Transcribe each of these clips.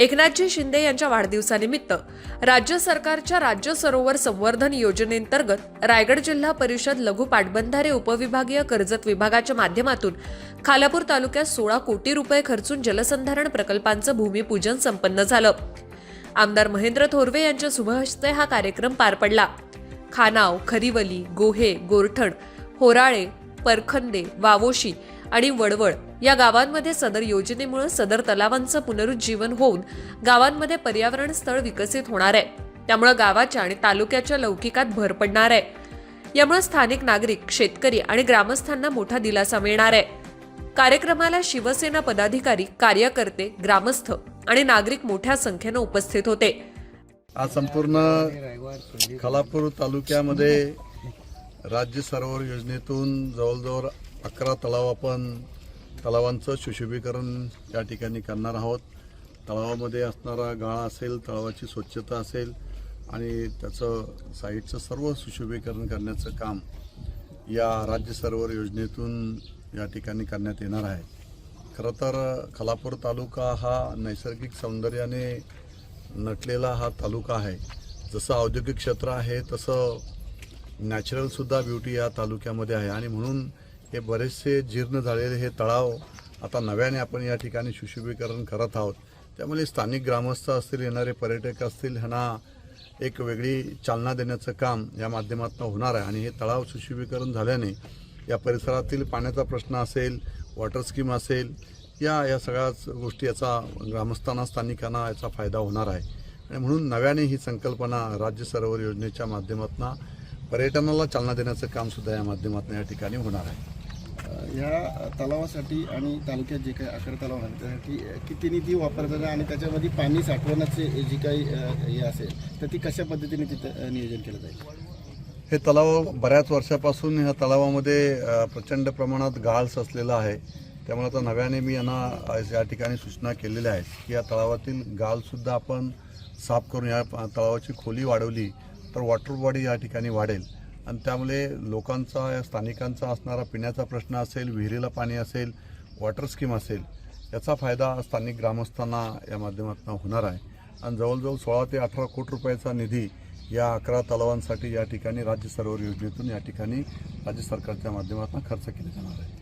एकनाथजी शिंदे यांच्या वाढदिवसानिमित्त राज्य सरकारच्या राज्य सरोवर संवर्धन योजनेंतर्गत रायगड जिल्हा परिषद लघु पाटबंधारे उपविभागीय कर्जत विभागाच्या माध्यमातून खालापूर तालुक्यात सोळा कोटी रुपये खर्चून जलसंधारण प्रकल्पांचं भूमिपूजन संपन्न झालं. आमदार महेंद्र थोरवे यांच्या शुभहस्ते हा कार्यक्रम पार पडला. खानाव खरिवली गोहे गोरठण होराळे परखंदे वावोशी आणि वडवळ या गावांमध्ये सदर योजनेमुळे सदर तलावांचं पुनरुज्जीवन होऊन गावांमध्ये पर्यावरण स्थळ विकसित होणार आहे. त्यामुळे गावाच्या आणि तालुक्याच्या लौकिकात भर पडणार आहे. यामुळे स्थानिक नागरिक शेतकरी आणि ग्रामस्थांना मोठा दिलासा मिळणार आहे. कार्यक्रमाला शिवसेना पदाधिकारी कार्यकर्ते ग्रामस्थ आणि नागरिक मोठ्या संख्येनं उपस्थित होते. आज संपूर्ण खालापूर तालुक्यामध्ये राज्य सरोवर योजनेतून जवळजवळ अकरा तलाव आपण तलावांचं सुशोभीकरण या ठिकाणी करणार आहोत. तलावामध्ये असणारा गाळा असेल तलावाची स्वच्छता असेल आणि त्याचं साईडचं सर्व सुशोभीकरण करण्याचं काम या राज्य सरोवर योजनेतून या ठिकाणी करण्यात येणार आहे. खरं तर खलापूर तालुका हा नैसर्गिक सौंदर्याने नटलेला हा तालुका आहे. जसं औद्योगिक क्षेत्र आहे तसं नॅचरलसुद्धा ब्युटी या तालुक्यामध्ये आहे. आणि म्हणून हे बरेचसे जीर्ण झालेले हे तळाव आता नव्याने आपण या ठिकाणी सुशोभीकरण करत आहोत. त्यामुळे स्थानिक ग्रामस्थ असतील येणारे पर्यटक असतील ह्यांना एक वेगळी चालना देण्याचं काम या माध्यमातून होणार आहे. आणि हे तळाव सुशोभीकरण झाल्याने या परिसरातील पाण्याचा प्रश्न असेल वॉटर स्कीम असेल या या सगळ्याच गोष्टी याचा ग्रामस्थांना स्थानिकांना याचा फायदा होणार आहे. आणि म्हणून नव्याने ही संकल्पना राज्य सरोवर योजनेच्या माध्यमातून पर्यटनाला चालना देण्याचं कामसुद्धा या माध्यमातून या ठिकाणी होणार आहे. ह्या तलावासाठी आणि तालुक्यात जे काही अकरा तलाव आहेत त्यासाठी किती निधी वापरताना आणि त्याच्यामध्ये पाणी साठवण्याचे जी काही हे असेल तर ती कशा पद्धतीने तिथं नियोजन केलं जाईल? हे तलाव बऱ्याच वर्षापासून ह्या तलावामध्ये प्रचंड प्रमाणात गाळ असलेला आहे. त्यामुळे आता नव्याने मी यांना या ठिकाणी सूचना केलेल्या आहेत की या तलावातील गाळसुद्धा आपण साफ करून या तलावाची खोली वाढवली तर वॉटर बॉडी या ठिकाणी वाढेल. आणि त्यामुळे लोकांचा या स्थानिकांचा असणारा पिण्याचा प्रश्न असेल विहिरीला पाणी असेल वॉटर स्कीम असेल याचा फायदा स्थानिक ग्रामस्थांना या माध्यमातून होणार आहे. आणि जवळजवळ सोळा ते अठरा कोटी रुपयाचा निधी या अकरा तलावांसाठी या ठिकाणी राज्य सरोवर योजनेतून या ठिकाणी राज्य सरकारच्या माध्यमातून खर्च केला जाणार आहे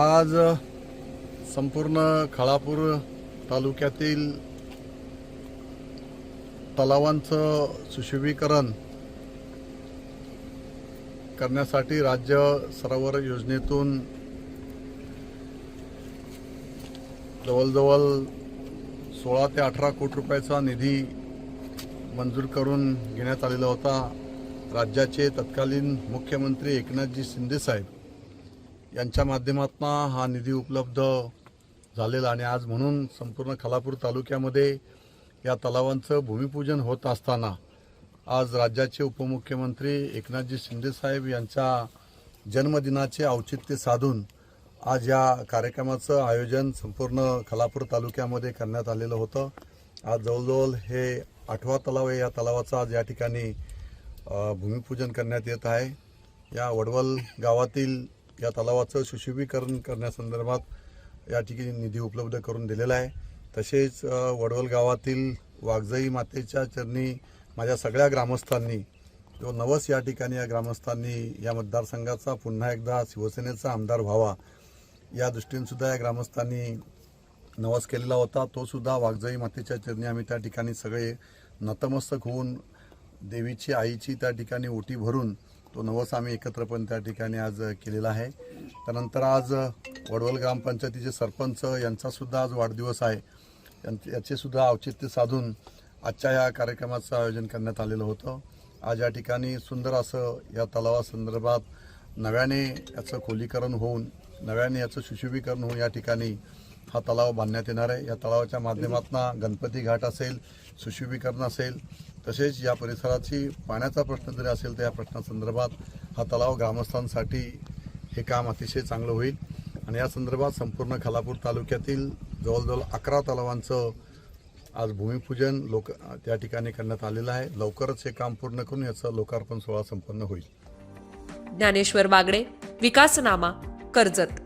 आज संपूर्ण खाळापूर तालुक्यातील तलावांचं सुशोभीकरण करण्यासाठी राज्य सरोवर योजनेतून जवळजवळ सोळा ते अठरा कोटी रुपयाचा निधी मंजूर करून घेण्यात आलेला होता. राज्याचे तत्कालीन मुख्यमंत्री एकनाथजी शिंदेसाहेब यांच्या माध्यमातून हा निधी उपलब्ध झालेला आणि आज म्हणून संपूर्ण खालापूर तालुक्यामध्ये या तलावांचं भूमिपूजन होत असताना आज राज्याचे उपमुख्यमंत्री एकनाथजी शिंदेसाहेब यांच्या जन्मदिनाचे औचित्य साधून आज या कार्यक्रमाचं आयोजन संपूर्ण खलापूर तालुक्यामध्ये करण्यात आलेलं होतं. आज जवळजवळ हे आठवा तलाव आहे. या तलावाचं आज या ठिकाणी भूमिपूजन करण्यात येत आहे. या वडवल गावातील या तलावाचं सुशोभीकरण करण्यासंदर्भात या ठिकाणी निधी उपलब्ध करून दिलेला आहे. तसेच वडवल गावातील वाघजाई मातेच्या चरणी माझ्या सगळ्या ग्रामस्थांनी जो नवस या ठिकाणी या ग्रामस्थांनी या मतदारसंघाचा पुन्हा एकदा शिवसेनेचा आमदार व्हावा या दृष्टीने सुद्धा या ग्रामस्थांनी नवस केलेला होता. तोसुद्धा वाघजई मातेच्या चरणी आम्ही त्या ठिकाणी सगळे नतमस्तक होऊन देवीची आईची त्या ठिकाणी ओटी भरून तो नवस आम्ही एकत्रपण त्या ठिकाणी आज केलेला आहे. त्यानंतर आज वडवल ग्रामपंचायतीचे सरपंच यांचासुद्धा आज वाढदिवस आहे. यांचे याचेसुद्धा औचित्य साधून आजच्या या कार्यक्रमाचं आयोजन करण्यात आलेलं होतं. आज या ठिकाणी सुंदर असं या तलावासंदर्भात नव्याने याचं खोलीकरण होऊन नव्याने याचं सुशोभीकरण होऊन या ठिकाणी हा तलाव बांधण्यात येणार आहे. या तलावाच्या माध्यमातून गणपती घाट असेल सुशोभीकरण असेल तसेच या परिसराची पाण्याचा प्रश्न जरी असेल तर या प्रश्नासंदर्भात हा तलाव ग्रामस्थांसाठी हे काम अतिशय चांगलं होईल. आणि या संदर्भात संपूर्ण खालापूर तालुक्यातील जवळजवळ अकरा तलावांचं आज भूमिपूजन लोक त्या ठिकाणी करण्यात आलेलं आहे. लवकरच हे काम पूर्ण करून याचा लोकार्पण सोहळा संपन्न होईल. ज्ञानेश्वर बागडे विकासनामा कर्जत.